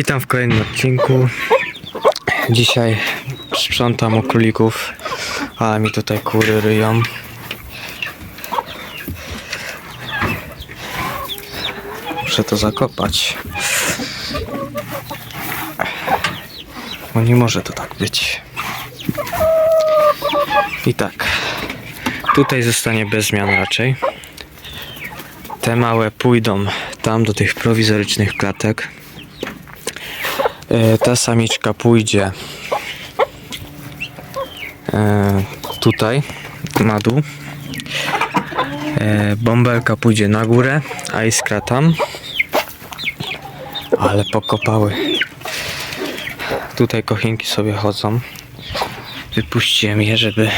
Witam w kolejnym odcinku. Dzisiaj sprzątam u królików, ale mi tutaj kury ryją. Muszę to zakopać. Bo nie może to tak być. I tak. Tutaj zostanie bez zmian raczej. Te małe pójdą tam do tych prowizorycznych klatek. E, Ta samiczka pójdzie e, tutaj na dół. E, Bąbelka pójdzie na górę, a iskra tam. Ale pokopały. Tutaj kochinki sobie chodzą. Wypuściłem je, żeby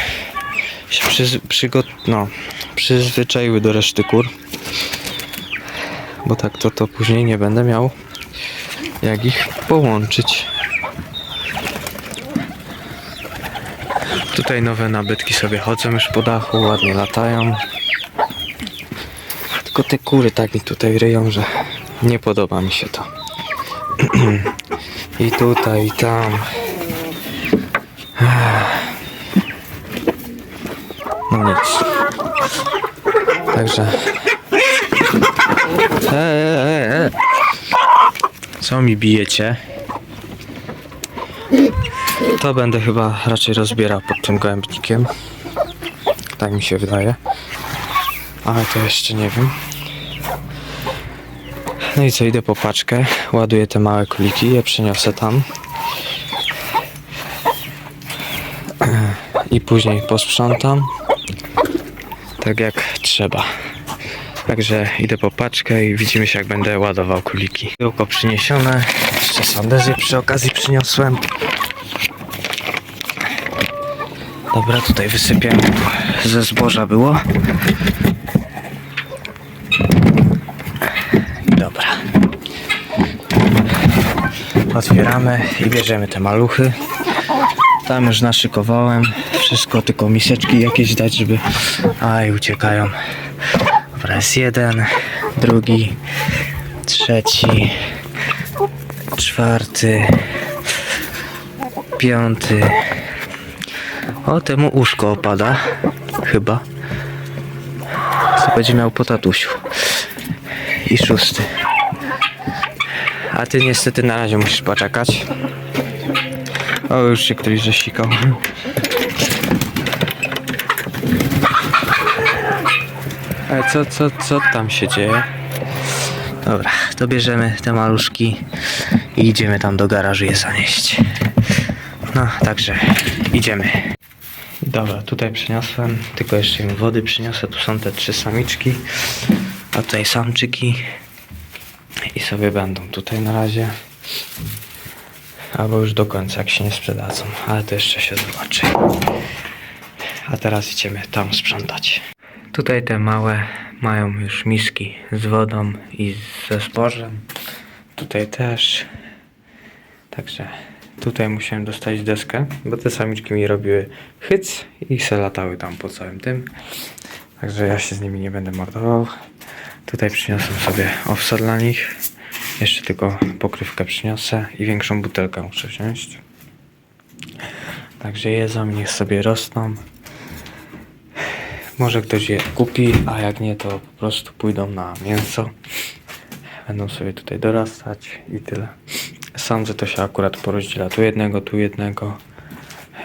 się przygot, no, przyzwyczaiły do reszty kur. Bo tak to to później nie będę miał jak ich połączyć. Tutaj nowe nabytki sobie chodzą już po dachu, ładnie latają. Tylko te kury tak mi tutaj ryją, że nie podoba mi się to. I tutaj, i tam. No nic. Także. E. Co mi bijecie? To będę chyba raczej rozbierał pod tym gołębnikiem. Tak mi się wydaje. Ale to jeszcze nie wiem. No i co, idę po paczkę, ładuję te małe kuliki, je przeniosę tam. I później posprzątam. Tak jak trzeba. Także idę po paczkę i widzimy się jak będę ładował kuliki. Tyłko przyniesione, jeszcze sandezy przy okazji przyniosłem. Dobra, tutaj wysypiam ze zboża było. Dobra. Otwieramy i bierzemy te maluchy. Tam już naszykowałem wszystko, tylko miseczki jakieś dać, żeby... Aj, uciekają. Dobra, jest jeden, drugi, trzeci, czwarty, piąty. O, temu uszko opada. Chyba. Co będzie miał po tatusiu. I szósty. A ty niestety na razie musisz poczekać. O, już się ktoś zasikał. Ale co, co, co tam się dzieje? Dobra, to bierzemy te maluszki i idziemy tam do garażu je zanieść. No, także idziemy. Dobra, tutaj przyniosłem, tylko jeszcze im wody przyniosę. Tu są te trzy samiczki, a tutaj samczyki. I sobie będą tutaj na razie. Albo już do końca, jak się nie sprzedadzą. Ale to jeszcze się zobaczy. A teraz idziemy tam sprzątać. Tutaj te małe mają już miski z wodą i ze zbożem. Tutaj też. Także tutaj musiałem dostać deskę, bo te samiczki mi robiły hyc i se latały tam po całym tym. Także ja się z nimi nie będę mordował. Tutaj przyniosłem sobie offset dla nich. Jeszcze tylko pokrywkę przyniosę i większą butelkę muszę wziąć. Także jedzą, niech sobie rosną. Może ktoś je kupi, a jak nie, to po prostu pójdą na mięso. Będą sobie tutaj dorastać i tyle. Sądzę, to się akurat porozdziela. Tu jednego, tu jednego.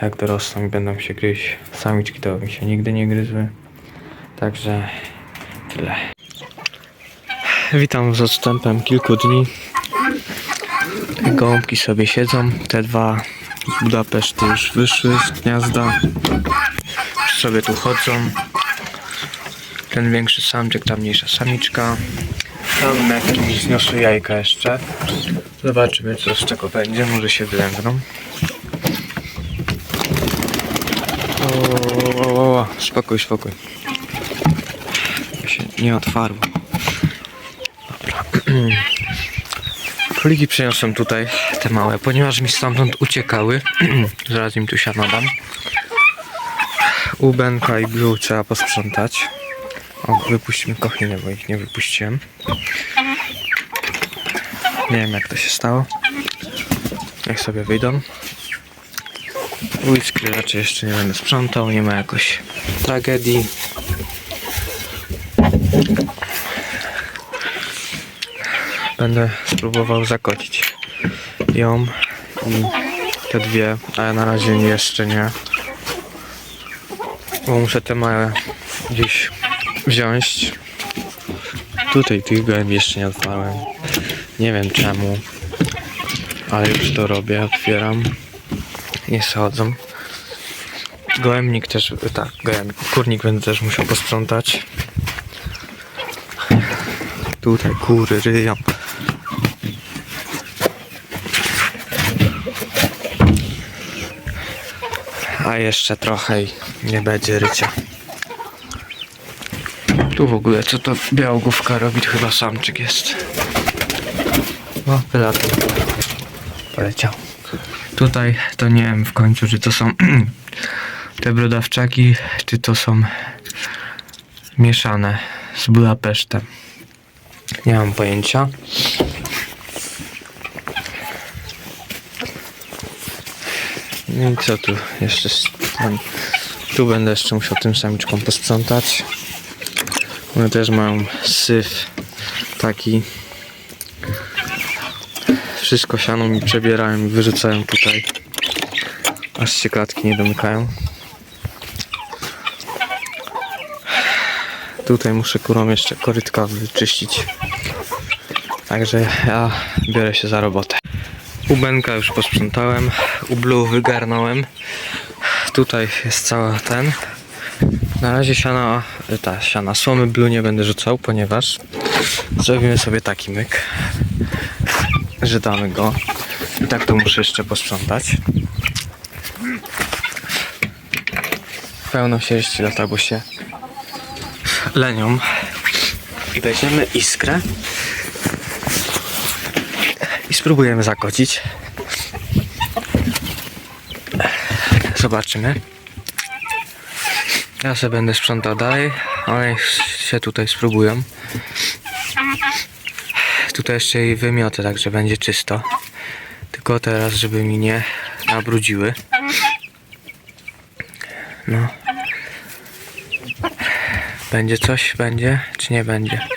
Jak dorosną i będą się gryźć. Samiczki to mi się nigdy nie gryzły. Także tyle. Witam z odstępem kilku dni. Gołąbki sobie siedzą. Te dwa z Budapesztu już wyszły z gniazda. Sobie tu chodzą. Ten większy samczyk, ta mniejsza samiczka. Tam jakieś zniosły jajka jeszcze. Zobaczymy co z tego będzie. Może się wylęgną. O, o, o, spokój, spokój. Się nie otwarło. Dobra. Króliki przeniosłem tutaj, te małe, ponieważ mi stamtąd uciekały. Zaraz im tu siano. U Benka i Blue trzeba posprzątać. O, wypuścimy kochinę, bo ich nie wypuściłem. Nie wiem jak to się stało. Niech sobie wyjdą. Whisky raczej jeszcze nie będę sprzątał, nie ma jakoś tragedii. Będę spróbował zakocić ją te dwie, ale na razie jeszcze nie. Bo muszę te małe gdzieś wziąć. Tutaj tych gołębi jeszcze nie otwarłem. Nie wiem czemu, ale już to robię, otwieram. Nie schodzą. Gołębnik też, tak, gołębnik, kurnik będę też musiał posprzątać. Tutaj kury ryją. A jeszcze trochę i nie będzie rycia. Tu w ogóle co to białogłówka robi? To Chyba samczyk jest. O, wylatł. Poleciał. Tutaj to nie wiem w końcu, czy to są te brodawczaki, czy to są mieszane z Budapesztem. Nie mam pojęcia. I co tu jeszcze? tam- Tu będę jeszcze musiał tym samiczkom posprzątać. One też mają syf taki. Wszystko siano mi przebierają i wyrzucają tutaj. Aż się klatki nie domykają. Tutaj muszę kurą jeszcze korytka wyczyścić. Także ja biorę się za robotę. Ubenka już posprzątałem, ublu wygarnąłem. Tutaj jest cały ten. Na razie siana, ta siana słomy blu nie będę rzucał, ponieważ zrobimy sobie taki myk, że damy go. I tak to muszę jeszcze posprzątać. Pełno sierści lata, bo się lenią. I weźmiemy iskrę spróbujemy zakocić. Zobaczymy. Ja sobie będę sprzątał dalej, ale niech się tutaj spróbują. Tutaj jeszcze i wymiotę, także będzie czysto. Tylko teraz, żeby mi nie nabrudziły. No. Będzie coś? Będzie? Czy nie będzie?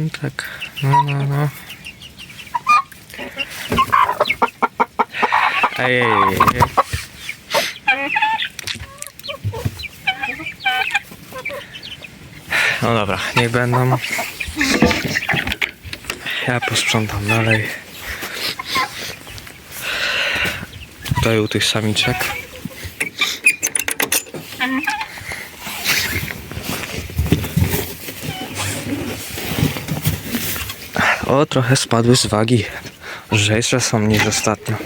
No tak. No, no, no. Ej, ej, ej. No dobra, niech będą. Ja posprzątam dalej. Tutaj u tych samiczek. O, trochę spadły z wagi. Lżejsze są niż ostatnio.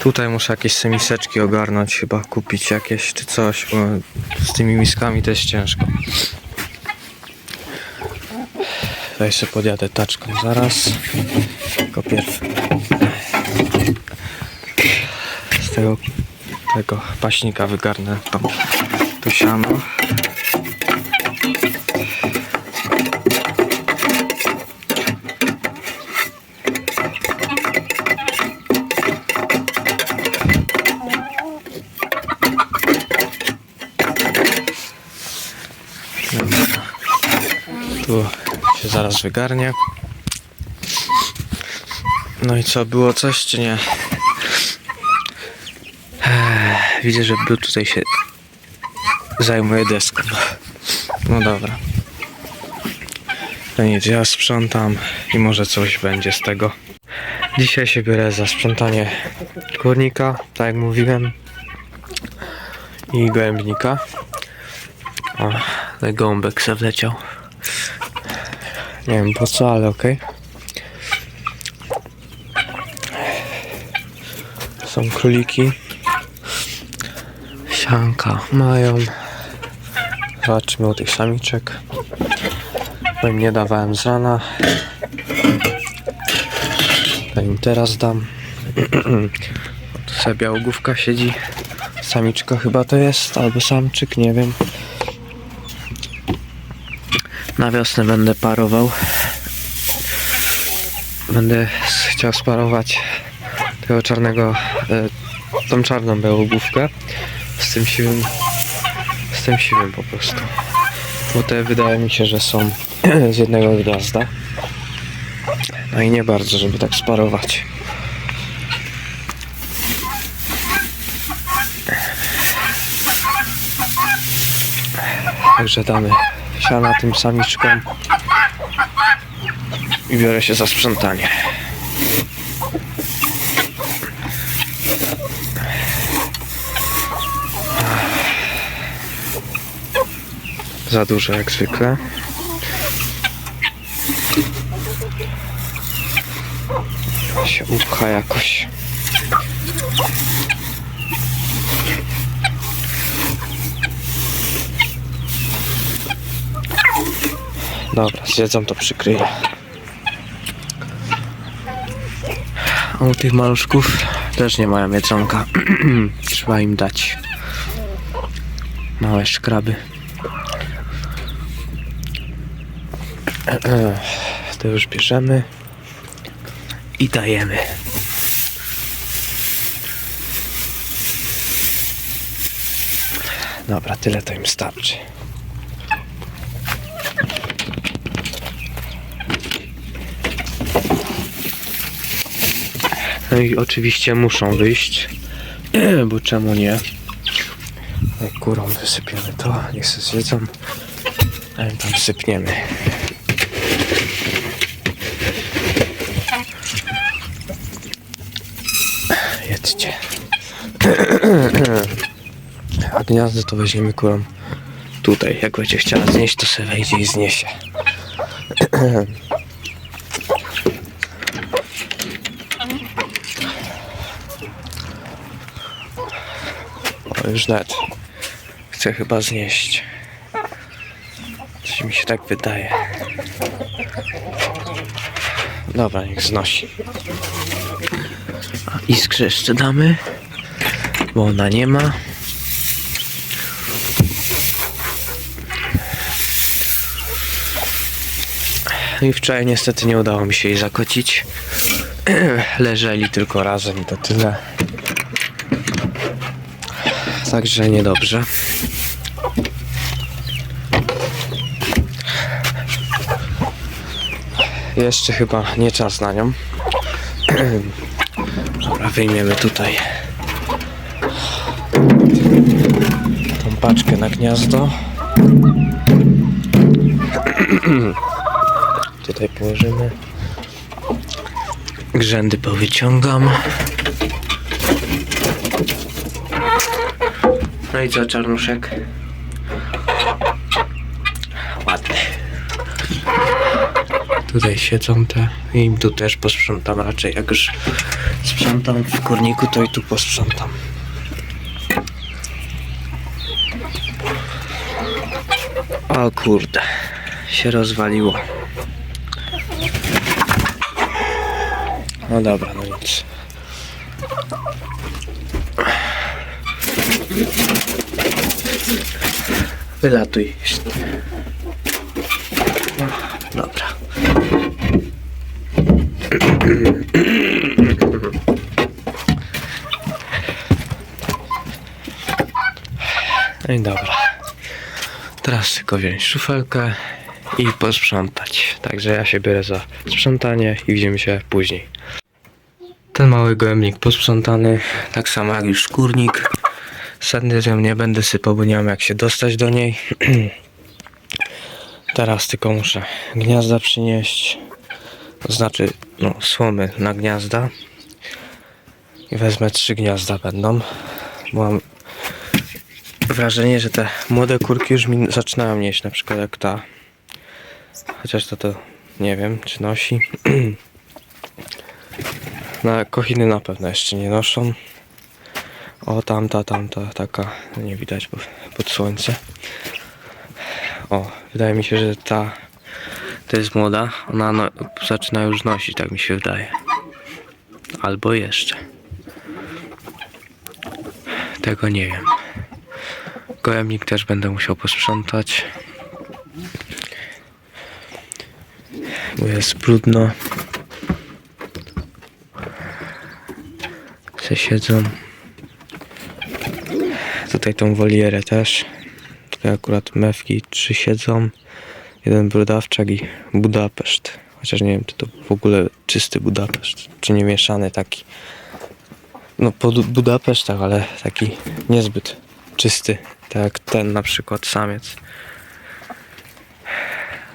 Tutaj muszę jakieś semiseczki ogarnąć, chyba kupić jakieś czy coś, bo z tymi miskami jest ciężko. Tutaj sobie podjadę taczką zaraz. Tylko pierw z tego, tego paśnika wygarnę tam to siano. Tu się zaraz wygarnie. No i co, było coś czy nie? Widzę, że Blue tutaj się zajmuje deską. No dobra. To nic, ja sprzątam i może coś będzie z tego. Dzisiaj się biorę za sprzątanie kurnika, tak jak mówiłem. I gołębnika. O, ale gąbek se wleciał. Nie wiem po co, ale okej. Są króliki. Sianka mają. U tych samiczek. Bo im nie dawałem z rana. To im teraz dam. tu sobie białogłówka siedzi. Samiczka chyba to jest, albo samczyk, nie wiem. Na wiosnę będę parował. Będę chciał sparować tego czarnego, e, tą czarną białogłówkę z tym siwym, tym siwym po prostu. Bo te wydaje mi się, że są z jednego gniazda. No i nie bardzo, żeby tak sparować. Także damy siana tym samiczkom i biorę się za sprzątanie. Za dużo jak zwykle. się upcha jakoś. Dobra, zjedzą to przykryję. A u tych maluszków też nie mają jedzonka. Trzeba im dać. Małe szkraby. To już bierzemy i dajemy. Dobra, tyle to im starczy. No i oczywiście muszą wyjść, bo czemu nie? Jak górą wysypiemy to, niech się zjedzą, a im tam sypniemy. A gniazdo to weźmiemy kurą tutaj. Jak będzie chciała znieść, to sobie wejdzie i zniesie. O, już nawet chcę chyba znieść. Coś mi się tak wydaje. Dobra, niech znosi. A iskrze jeszcze damy, bo ona nie ma. I wczoraj niestety nie udało mi się jej zakocić. Leżeli tylko razem i to tyle. Także niedobrze. Jeszcze chyba nie czas na nią. Dobra, wyjmiemy tutaj tą paczkę na gniazdo. tutaj położymy. Grzędy powyciągam. No i co, czarnuszek? Ładny. Tutaj siedzą te i tu też posprzątam raczej. Jak już sprzątam w kurniku, to i tu posprzątam. O kurde, się rozwaliło. No dobra, no nic. Wylatuj. No, dobra. No i dobra. Teraz tylko wziąć szufelkę i posprzątać. Także ja się biorę za sprzątanie i widzimy się później. Ten mały gołębnik posprzątany, tak samo jak już szkórnik. Sandyzem nie będę sypał, bo nie mam jak się dostać do niej. Teraz tylko muszę gniazda przynieść. To znaczy, no, słomy na gniazda. I wezmę trzy gniazda będą. Bo mam wrażenie, że te młode kurki już mi zaczynają nieść, na przykład jak ta. Chociaż to to nie wiem, czy nosi. Na kochiny na pewno jeszcze nie noszą. O, tamta, tamta, taka, nie widać bo pod słońce. O, wydaje mi się, że ta to jest młoda. Ona no, zaczyna już nosić, tak mi się wydaje. Albo jeszcze. Tego nie wiem. Gołębnik też będę musiał posprzątać. Bo jest brudno. Se siedzą. Tutaj tą wolierę też. Tutaj akurat mewki trzy siedzą. Jeden brodawczak i Budapeszt. Chociaż nie wiem, czy to w ogóle czysty Budapeszt, czy nie mieszany taki. No po Budapesztach, ale taki niezbyt czysty. Tak jak ten na przykład samiec.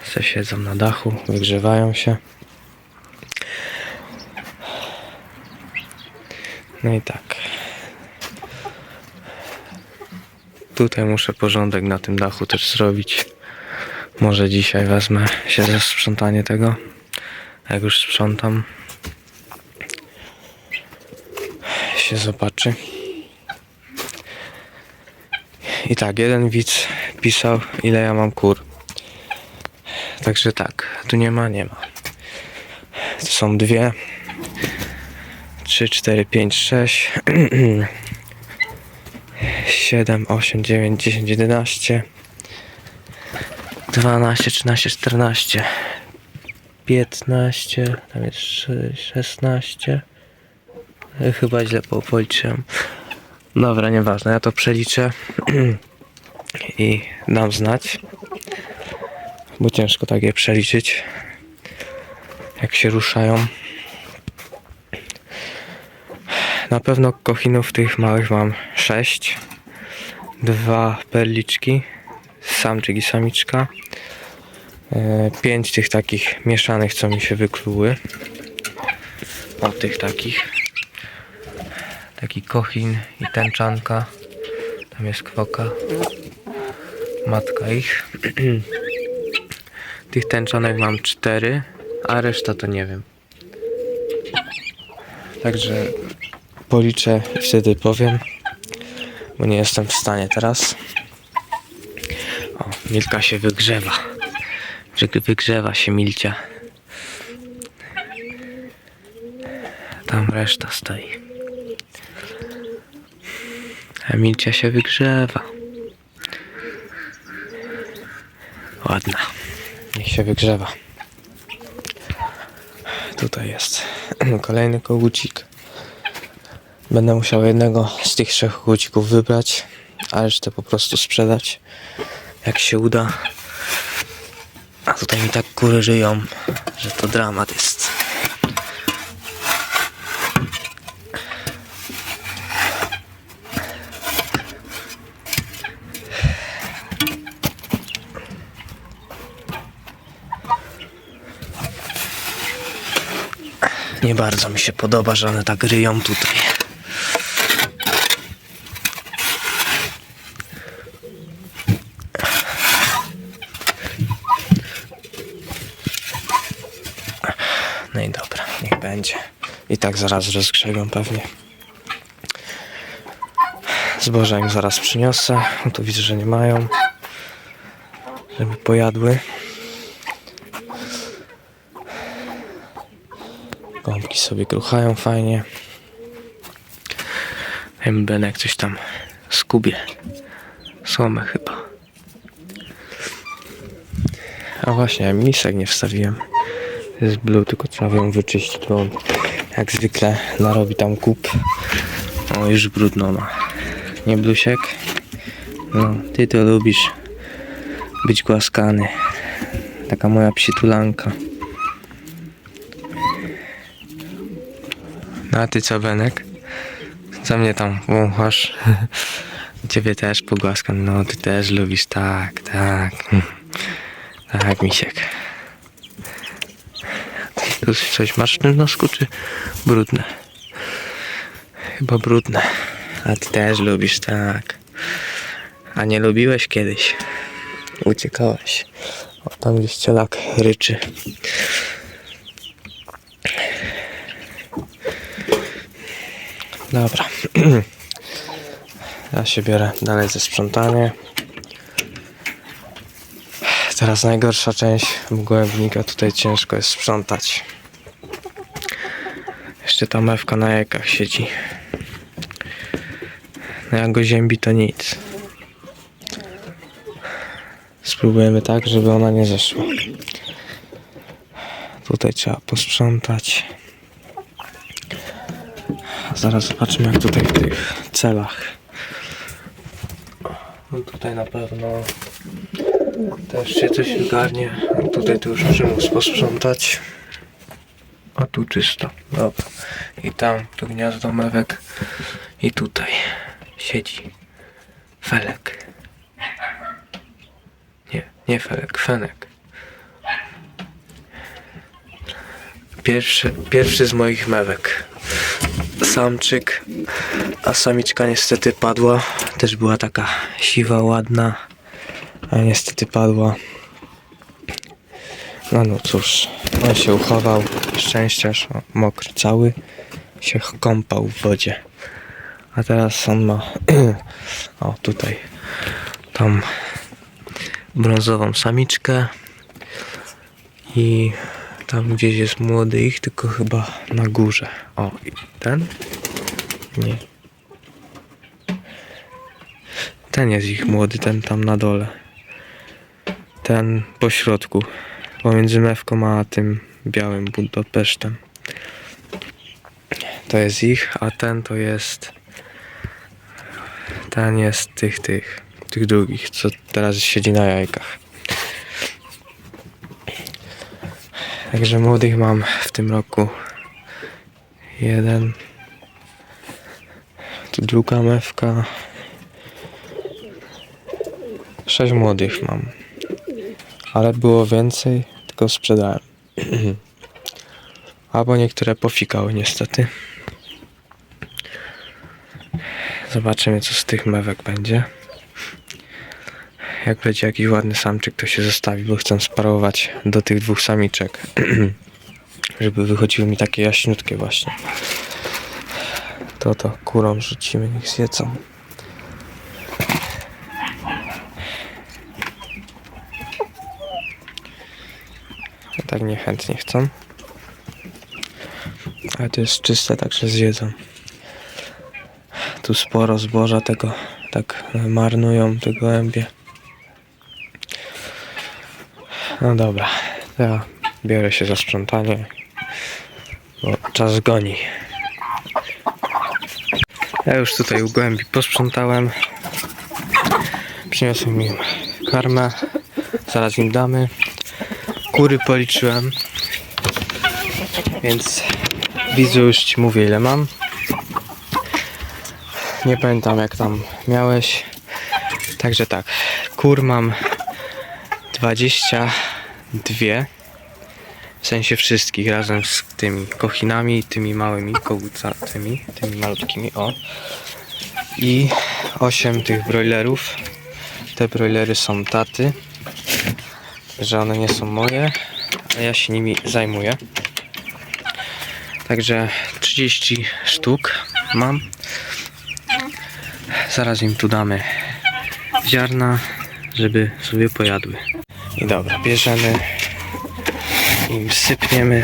Se siedzą na dachu, wygrzewają się. No i tak. Tutaj muszę porządek na tym dachu też zrobić. Może dzisiaj wezmę się za sprzątanie tego. Jak już sprzątam, się zobaczy. I tak, jeden widz pisał, ile ja mam kur. Także tak, tu nie ma, nie ma. To są dwie. Trzy, cztery, pięć, sześć. 7, 8, 9, 10, 11 12, 13, 14 15 Tam jest sze- 16 E, Chyba źle po- policzyłem Dobra, nieważne, ja to przeliczę I dam znać Bo ciężko takie przeliczyć Jak się ruszają Na pewno kochinów tych małych mam 6 dwa perliczki, samczyk i samiczka. E, pięć tych takich mieszanych, co mi się wykluły. O tych takich. Taki kochin i tęczanka. Tam jest kwoka. Matka ich. tych tęczanek mam cztery, a reszta to nie wiem. Także policzę i wtedy powiem bo nie jestem w stanie teraz. O, Milka się wygrzewa. Wyg- Wygrzewa się Milcia. Tam reszta stoi. A Milcia się wygrzewa. Ładna. Niech się wygrzewa. Tutaj jest kolejny kogucik. Będę musiał jednego z tych trzech kogucików wybrać, a resztę po prostu sprzedać, jak się uda. A tutaj mi tak kury żyją, że to dramat jest. Nie bardzo mi się podoba, że one tak ryją tutaj. No i dobra, niech będzie. I tak zaraz rozgrzebią pewnie. Zboża im zaraz przyniosę. Tu widzę, że nie mają. Żeby pojadły. Gąbki sobie gruchają fajnie. Benek coś tam skubie. Słomę chyba. A właśnie, ja misek nie wstawiłem. Jest blue, tylko trzeba ją wyczyścić, bo on jak zwykle narobi tam kup. O, już brudno ma. Nie blusiek? No, ty to lubisz być głaskany. Taka moja przytulanka. No a ty co, Benek? Co mnie tam wąchasz? Ciebie też pogłaskam. No, ty też lubisz, tak, tak. Tak, misiek. Tu coś masz w tym nosku, czy brudne? Chyba brudne. A ty też lubisz, tak. A nie lubiłeś kiedyś? Uciekałeś. O, tam gdzieś cielak ryczy. Dobra. Ja się biorę dalej ze sprzątanie. Teraz najgorsza część gołębnika. Tutaj ciężko jest sprzątać. Jeszcze ta mewka na jajkach siedzi. No jak go ziębi, to nic. Spróbujemy tak, żeby ona nie zeszła. Tutaj trzeba posprzątać. Zaraz zobaczymy jak tutaj w tych celach. No tutaj na pewno też się coś wygarnie. Tutaj to już przymus posprzątać. A tu czysto. Dobra. I tam to gniazdo mewek. I tutaj siedzi Felek. Nie, nie Felek, Fenek. Pierwszy, pierwszy z moich mewek. Samczyk, a samiczka niestety padła. Też była taka siwa, ładna, a niestety padła. No no cóż, on się uchował. Szczęściarz, o, mokry cały, się kąpał w wodzie. A teraz on ma, o tutaj, tą brązową samiczkę i tam gdzieś jest młody ich, tylko chyba na górze. O, i ten? Nie. Ten jest ich młody, ten tam na dole. Ten po środku. Pomiędzy mewką a tym białym Budapesztem. To jest ich, a ten to jest. Ten jest tych, tych, tych drugich, co teraz siedzi na jajkach. Także młodych mam w tym roku jeden. Tu druga mewka. Sześć młodych mam. Ale było więcej, tylko sprzedałem. Albo niektóre pofikały niestety. Zobaczymy co z tych mewek będzie. Jak będzie jakiś ładny samczyk, to się zostawi, bo chcę sparować do tych dwóch samiczek. Żeby wychodziły mi takie jaśniutkie właśnie. To to kurą rzucimy, niech zjedzą. Tak niechętnie chcą. Ale to jest czyste, także zjedzą. Tu sporo zboża tego tak marnują te gołębie. No dobra, ja biorę się za sprzątanie, bo czas goni. Ja już tutaj u gołębi posprzątałem. Przyniosłem im karmę, zaraz im damy. Kury policzyłem, więc widzu już ci mówię ile mam. Nie pamiętam jak tam miałeś. Także tak, kur mam 22 w sensie wszystkich razem z tymi kochinami, tymi małymi kogucatymi, tymi malutkimi, o. I 8 tych broilerów. Te broilery są taty, że one nie są moje, a ja się nimi zajmuję. Także 30 sztuk mam. Zaraz im tu damy ziarna, żeby sobie pojadły. I dobra, bierzemy im sypniemy.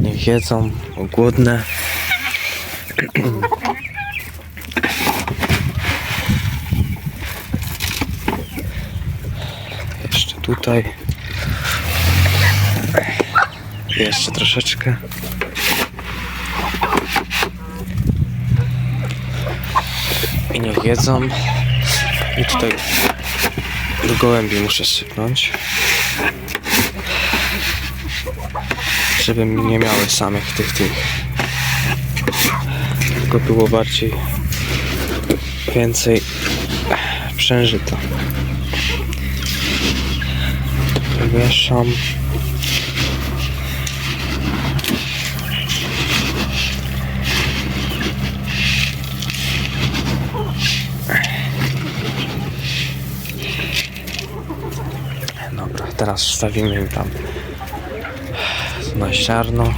Niech jedzą, głodne. Jeszcze tutaj. Jeszcze troszeczkę. I niech jedzą. I tutaj do gołębi muszę sypnąć. Żeby nie miały samych tych tych. Tylko było bardziej więcej przężyta. Mieszam. Dobra, teraz wstawimy im tam na ziarno.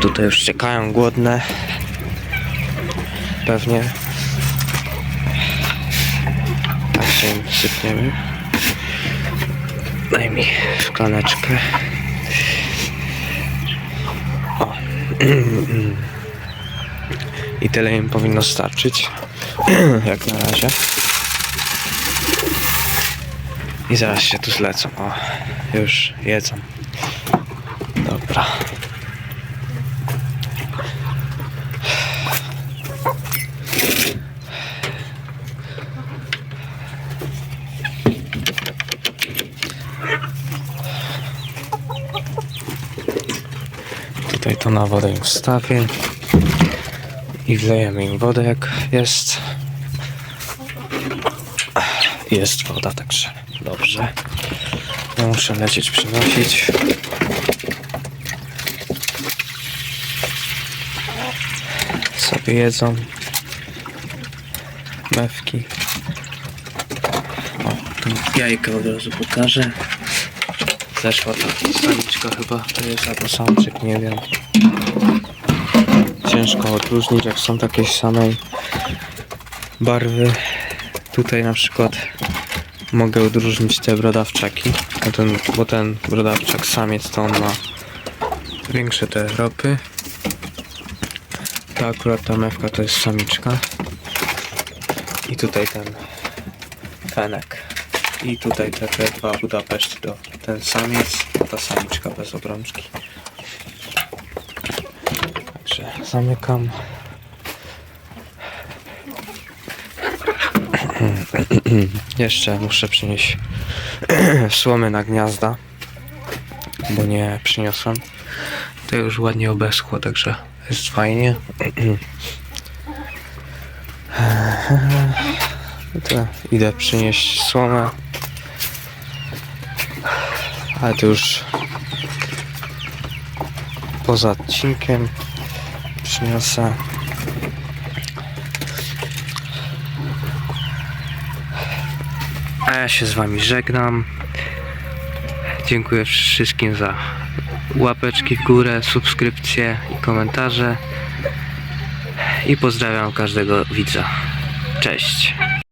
Tutaj już czekają głodne. Pewnie. Tak się im sypniemy. Daj mi szklaneczkę. O. I tyle im powinno starczyć. Jak na razie. I zaraz się tu zlecą. O, już jedzą. Dobra. Tutaj to na wodę im wstawię. I wlejemy im wodę jak jest. Jest woda, także dobrze. Ja muszę lecieć przynosić. Sobie jedzą. Mewki. O, jajka od razu pokażę. Zeszła ta samiczka chyba, to jest albo samczyk, nie wiem. Ciężko odróżnić, jak są takiej samej barwy. Tutaj na przykład mogę odróżnić te brodawczaki, bo ten, bo ten brodawczak samiec to on ma większe te ropy. Ta akurat ta mewka to jest samiczka. I tutaj ten fenek. I tutaj te, te dwa Budapeszty to ten samiec, ta samiczka bez obrączki. Także zamykam. Jeszcze muszę przynieść słomy na gniazda, bo nie przyniosłem. To już ładnie obeschło, także jest fajnie. To idę przynieść słomę. Ale to już poza odcinkiem przyniosę. A ja się z wami żegnam. Dziękuję wszystkim za łapeczki w górę, subskrypcje i komentarze. I pozdrawiam każdego widza. Cześć.